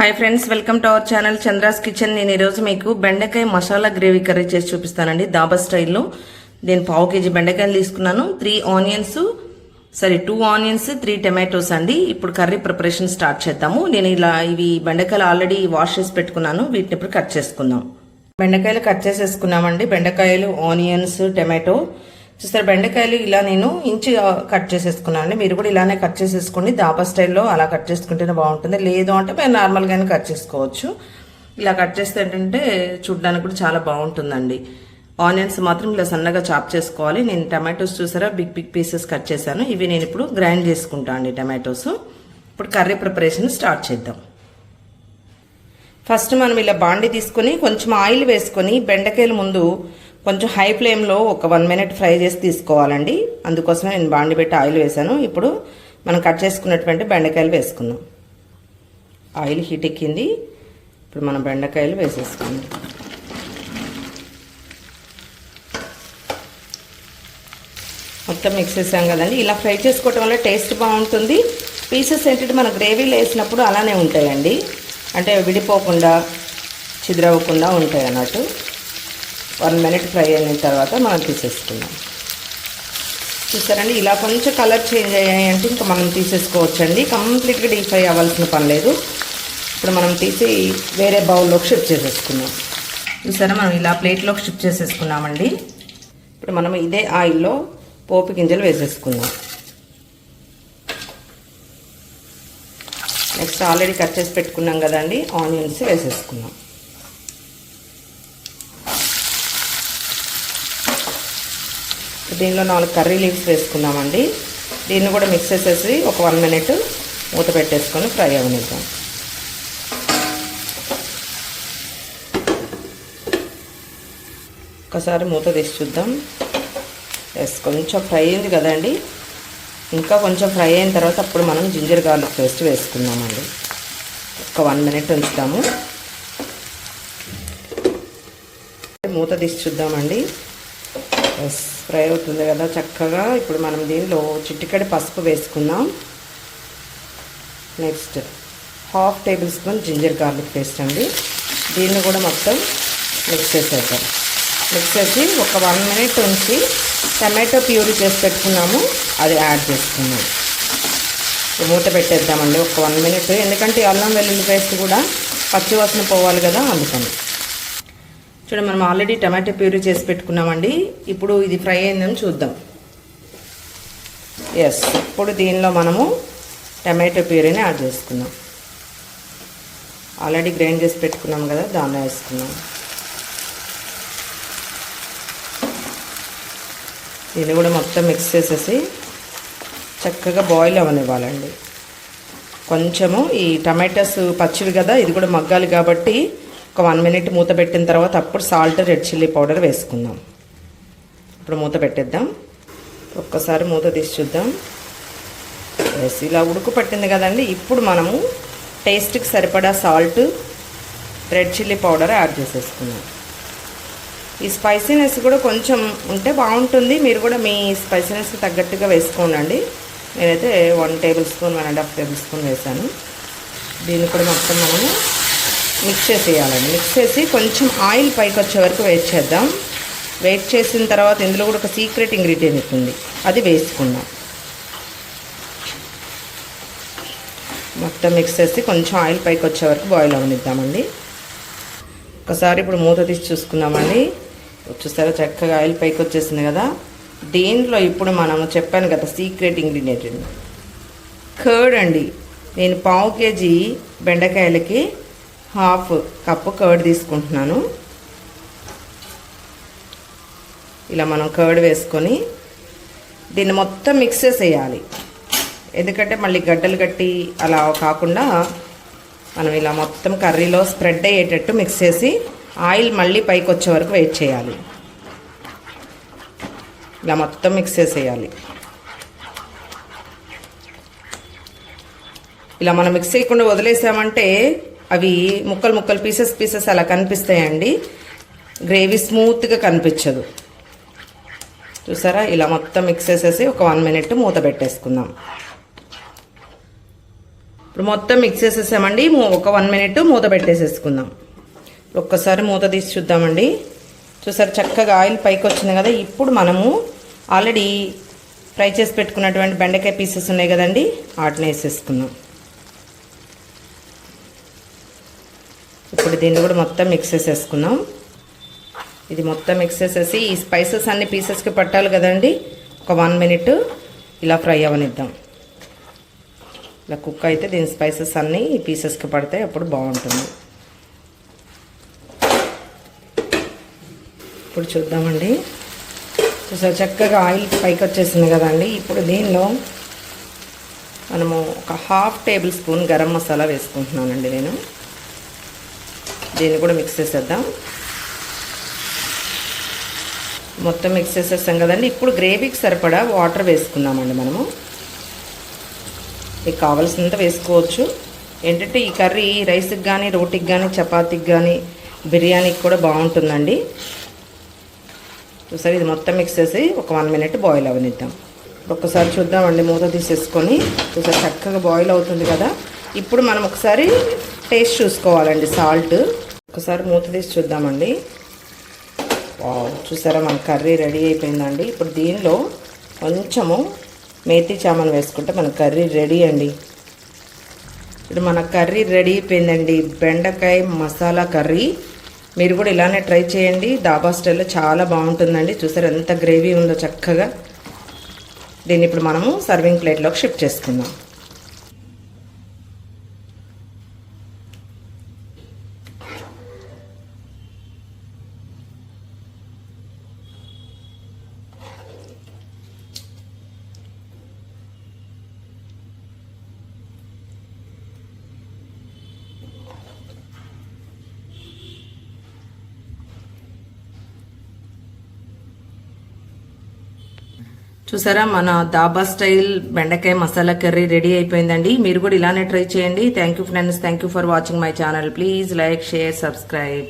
Hi friends welcome to our channel Chandra's kitchen నేను ఈరోజు మీకు బెండకాయ మసాలా గ్రేవీ కర్రీ చేసి చూపిస్తానండి. దాబా స్టైల్లో. నేను పావు కేజీ బెండకాయలు తీసుకున్నాను. Three onions sorry two onions three tomatoes అండి. ఇప్పుడు కర్రీ ప్రిపరేషన్ స్టార్ట్ చేద్దాము. నేను ఇలా ఇవి బెండకాయలు ఆల్రెడీ వాష్ చేసి పెట్టుకున్నాను. వీటిని ఇప్పుడు కట్ చేసుకుందాం. బెండకాయలు కట్ చేసేసుకున్నామండి. బెండకాయలు ఆనియన్స్ టమాటో చూస్తారు బెండకాయలు ఇలా నేను ఇంచు కట్ చేసేసుకున్నాను అండి మీరు కూడా ఇలానే కట్ చేసేసుకోండి. దాబా స్టైల్లో అలా కట్ చేసుకుంటేనే బాగుంటుంది. లేదు అంటే మీరు నార్మల్గానే కట్ చేసుకోవచ్చు. ఇలా కట్ చేస్తే ఏంటంటే చూడడానికి కూడా చాలా బాగుంటుందండి. ఆనియన్స్ మాత్రం ఇలా సన్నగా చాప్ చేసుకోవాలి. నేను టమాటోస్ చూసారా? బిగ్ బిగ్ పీసెస్ కట్ చేశాను. ఇవి నేను ఇప్పుడు గ్రైండ్ చేసుకుంటాను అండి టమాటోస్. ఇప్పుడు కర్రీ ప్రిపరేషన్ స్టార్ట్ చేద్దాం. ఫస్ట్ మనం ఇలా బాండి తీసుకొని కొంచెం ఆయిల్ వేసుకొని బెండకాయల ముందు కొంచెం హై ఫ్లేమ్లో ఒక వన్ మినిట్ ఫ్రై చేసి తీసుకోవాలండి. అందుకోసమే నేను బాండి పెట్టి ఆయిల్ వేసాను ఇప్పుడు మనం కట్ చేసుకున్నటువంటి బెండకాయలు వేసుకుందాం. ఆయిల్ హీట్ ఎక్కింది. ఇప్పుడు మనం బెండకాయలు వేసేసుకుందాం. మొత్తం మిక్స్ చేసాం కదండి. ఇలా ఫ్రై చేసుకోవటం వల్ల టేస్ట్ బాగుంటుంది. పీసెస్ ఏంటంటే మన గ్రేవీలో వేసినప్పుడు అలానే ఉంటాయండి. అంటే విడిపోకుండా చిదిరవ్వకుండా ఉంటాయి అన్నట్టు వన్ మినిట్ ఫ్రై అయిన తర్వాత మనం తీసేసుకుందాం. చూసారండి ఇలా కొంచెం కలర్ చేంజ్ అయ్యాయి అంటే ఇంకా మనం తీసేసుకోవచ్చండి. కంప్లీట్గా డీప్ ఫ్రై అవ్వాల్సిన పని లేదు. ఇప్పుడు మనం తీసి వేరే బౌల్లోకి షిఫ్ట్ చేసేసుకుందాం. చూసారా మనం ఇలా ప్లేట్లోకి షిఫ్ట్ చేసేసుకున్నామండి. ఇప్పుడు మనం ఇదే ఆయిల్లో పోపు గింజలు వేసేసుకుందాం. నెక్స్ట్ ఆల్రెడీ కట్ చేసి పెట్టుకున్నాం కదండి ఆనియన్స్ వేసేసుకున్నాం దీనిలో నాలుగు కర్రీ లీవ్స్ వేసుకున్నామండి దీన్ని కూడా మిక్స్ చేసేసి ఒక వన్ మినిట్ మూత పెట్టేసుకొని ఫ్రై అవనిద్దాం. ఒకసారి మూత తీసి చూద్దాం. ఎస్ కొంచెం ఫ్రై అయింది కదండి. ఇంకా కొంచెం ఫ్రై అయిన తర్వాత అప్పుడు మనం జింజర్ గార్లిక్ పేస్ట్ వేసుకుందామండి. ఒక వన్ మినిట్ ఉంచుతాము. మూత తీసి చూద్దామండి. ఎస్ ఫ్రై అవుతుంది కదా చక్కగా. ఇప్పుడు మనం దీనిలో చిట్టికడి పసుపు వేసుకుందాం. Next half tablespoon ginger garlic paste అండి. దీన్ని కూడా మొత్తం మిక్స్ చేసేద్దాం. మిక్స్ చేసి ఒక వన్ మినిట్ ఉంచి టమాటో ప్యూరీ చేసి పెట్టుకున్నాము. అది యాడ్ చేసుకున్నాం మూత పెట్టేద్దామండి. ఒక వన్ మినిట్ ఎందుకంటే అల్లం వెల్లుల్లి పేస్ట్ కూడా పచ్చివాసన పోవాలి కదా అందుకని. చూడండి మనం ఆల్రెడీ టమాటో ప్యూరీ చేసి పెట్టుకున్నామండి. ఇప్పుడు ఇది ఫ్రై అయిందని చూద్దాం. ఎస్ ఇప్పుడు దీనిలో మనము టమాటో ప్యూరీని యాడ్ చేసుకున్నాం. ఆల్రెడీ గ్రైండ్ చేసి పెట్టుకున్నాం కదా దానిలో వేసుకున్నాం. దీన్ని కూడా మొత్తం మిక్స్ చేసేసి చక్కగా బాయిల్ అవ్వనివ్వాలండి కొంచెము ఈ టమాటాస్ పచ్చివి కదా ఇది కూడా మగ్గాలి కాబట్టి ఒక వన్ మినిట్ మూత పెట్టిన తర్వాత అప్పుడు సాల్ట్ రెడ్ చిల్లీ పౌడర్ వేసుకుందాం. ఇప్పుడు మూత పెట్టేద్దాం. ఒక్కసారి మూత తీసి చూద్దాం. వేసి ఇలా ఉడుకు పట్టింది కదండి. ఇప్పుడు మనము టేస్ట్కి సరిపడా salt red chilli powder add చేసేసుకుందాం. ఈ స్పైసీనెస్ కూడా కొంచెం ఉంటే బాగుంటుంది. మీరు కూడా మీ స్పైసీనెస్కి తగ్గట్టుగా వేసుకోండి నేనైతే one tablespoon one and half tablespoon వేసాను దీన్ని కూడా మొత్తం మనము మిక్స్ చేసేయాలండి. మిక్స్ చేసి కొంచెం ఆయిల్ పైకి వచ్చే వరకు వెయిట్ చేద్దాం. వెయిట్ చేసిన తర్వాత ఇందులో కూడా ఒక సీక్రెట్ ఇంగ్రీడియంట్ ఉంది అది వేసుకుందాం. మొత్తం మిక్స్ చేసి కొంచెం ఆయిల్ పైకి వచ్చే వరకు బాయిల్ అవనిద్దామండి. ఒకసారి ఇప్పుడు మూత తీసి చూసుకుందామండి. చూస్తారా చక్కగా ఆయిల్ పైకి వచ్చేసింది కదా. దీంట్లో ఇప్పుడు మనము చెప్పాను కదా సీక్రెట్ ఇంగ్రీడియంట్. కర్డ్ అండి. నేను పావు కేజీ బెండకాయలకి హాఫ్ కప్పు కర్డ్ తీసుకుంటున్నాను. ఇలా మనం కర్డ్ వేసుకొని దీన్ని మొత్తం మిక్స్ చేసేయాలి. ఎందుకంటే మళ్ళీ గడ్డలు కట్టి అలా కాకుండా మనం ఇలా మొత్తం కర్రీలో స్ప్రెడ్ అయ్యేటట్టు మిక్స్ చేసి ఆయిల్ మళ్ళీ పైకి వచ్చే వరకు వెయిట్ చేయాలి. ఇలా మొత్తం మిక్స్ చేసేయాలి. ఇలా మనం మిక్స్ చేయకుండా వదిలేసామంటే అవి ముక్కలు ముక్కలు పీసెస్ పీసెస్ అలా కనిపిస్తాయండి. గ్రేవీ స్మూత్గా కనిపించదు. చూసారా? ఇలా మొత్తం మిక్స్ చేసేసి ఒక వన్ మినిట్ మూత పెట్టేసుకుందాం. ఇప్పుడు మొత్తం మిక్స్ చేసేసామండి. ఒక వన్ మినిట్ మూత పెట్టేసేసుకుందాం. ఒక్కసారి మూత తీసి చూద్దామండి. చూసారు? చక్కగా ఆయిల్ పైకి వచ్చింది కదా? ఇప్పుడు మనము ఆల్రెడీ ఫ్రై చేసి పెట్టుకున్నటువంటి బెండకాయ పీసెస్ ఉన్నాయి కదండి? వాటిని వేసేసుకుందాం. ఇప్పుడు దీన్ని కూడా మొత్తం మిక్స్ చేసేసుకుందాం ఇది మొత్తం మిక్స్ చేసేసి ఈ స్పైసెస్ అన్ని పీసెస్కి పట్టాలి కదండి. ఒక వన్ మినిట్ ఇలా ఫ్రై అవనిద్దాం. ఇలా కుక్ అయితే దీని స్పైసెస్ అన్నీ ఈ పీసెస్కి పడితే అప్పుడు బాగుంటుంది. ఇప్పుడు చూద్దామండి. చూసా చక్కగా ఆయిల్ పైకి వచ్చేసింది కదండి. ఇప్పుడు దీనిలో మనము ఒక half tablespoon garam masala వేసుకుంటున్నానండి నేను. దీన్ని కూడా మిక్స్ చేసేద్దాం. మొత్తం మిక్స్ చేసేస్తాం కదండి. ఇప్పుడు గ్రేవీకి సరిపడా వాటర్ వేసుకుందామండి మనము. మీకు కావాల్సినంత వేసుకోవచ్చు. ఏంటంటే ఈ కర్రీ రైస్కి కానీ రోటీకి కానీ చపాతీకి కానీ బిర్యానీకి కూడా బాగుంటుందండి. చూసారు? ఇది మొత్తం మిక్స్ చేసి ఒక వన్ మినిట్ బాయిల్ అవనిద్దాం. ఒక్కసారి చూద్దామండి మూత తీసేసుకొని. చూసారు? చక్కగా బాయిల్ అవుతుంది కదా. ఇప్పుడు మనం ఒకసారి టేస్ట్ చూసుకోవాలండి సాల్ట్. ఒకసారి మూత తీసి చూద్దామండి. చూసారా మన కర్రీ రెడీ అయిపోయిందండి. ఇప్పుడు దీనిలో కొంచెము మేతి చామన్ వేసుకుంటే మన కర్రీ రెడీ అండి. ఇప్పుడు మన కర్రీ రెడీ అయిపోయిందండి. బెండకాయ మసాలా కర్రీ. మీరు కూడా ఇలానే ట్రై చేయండి. దాబా స్టైల్లో చాలా బాగుంటుందండి. చూసారు ఎంత గ్రేవీ ఉందో చక్కగా. దీన్ని ఇప్పుడు మనము సర్వింగ్ ప్లేట్లోకి షిఫ్ట్ చేసుకుందాం. చూసారా మన దాబా స్టైల్ బెండకాయ మసాలా కర్రీ రెడీ అయిపోయిందండి. మీరు కూడా ఇలానే ట్రై చేయండి. Thank you friends thank you for watching my channel please like share subscribe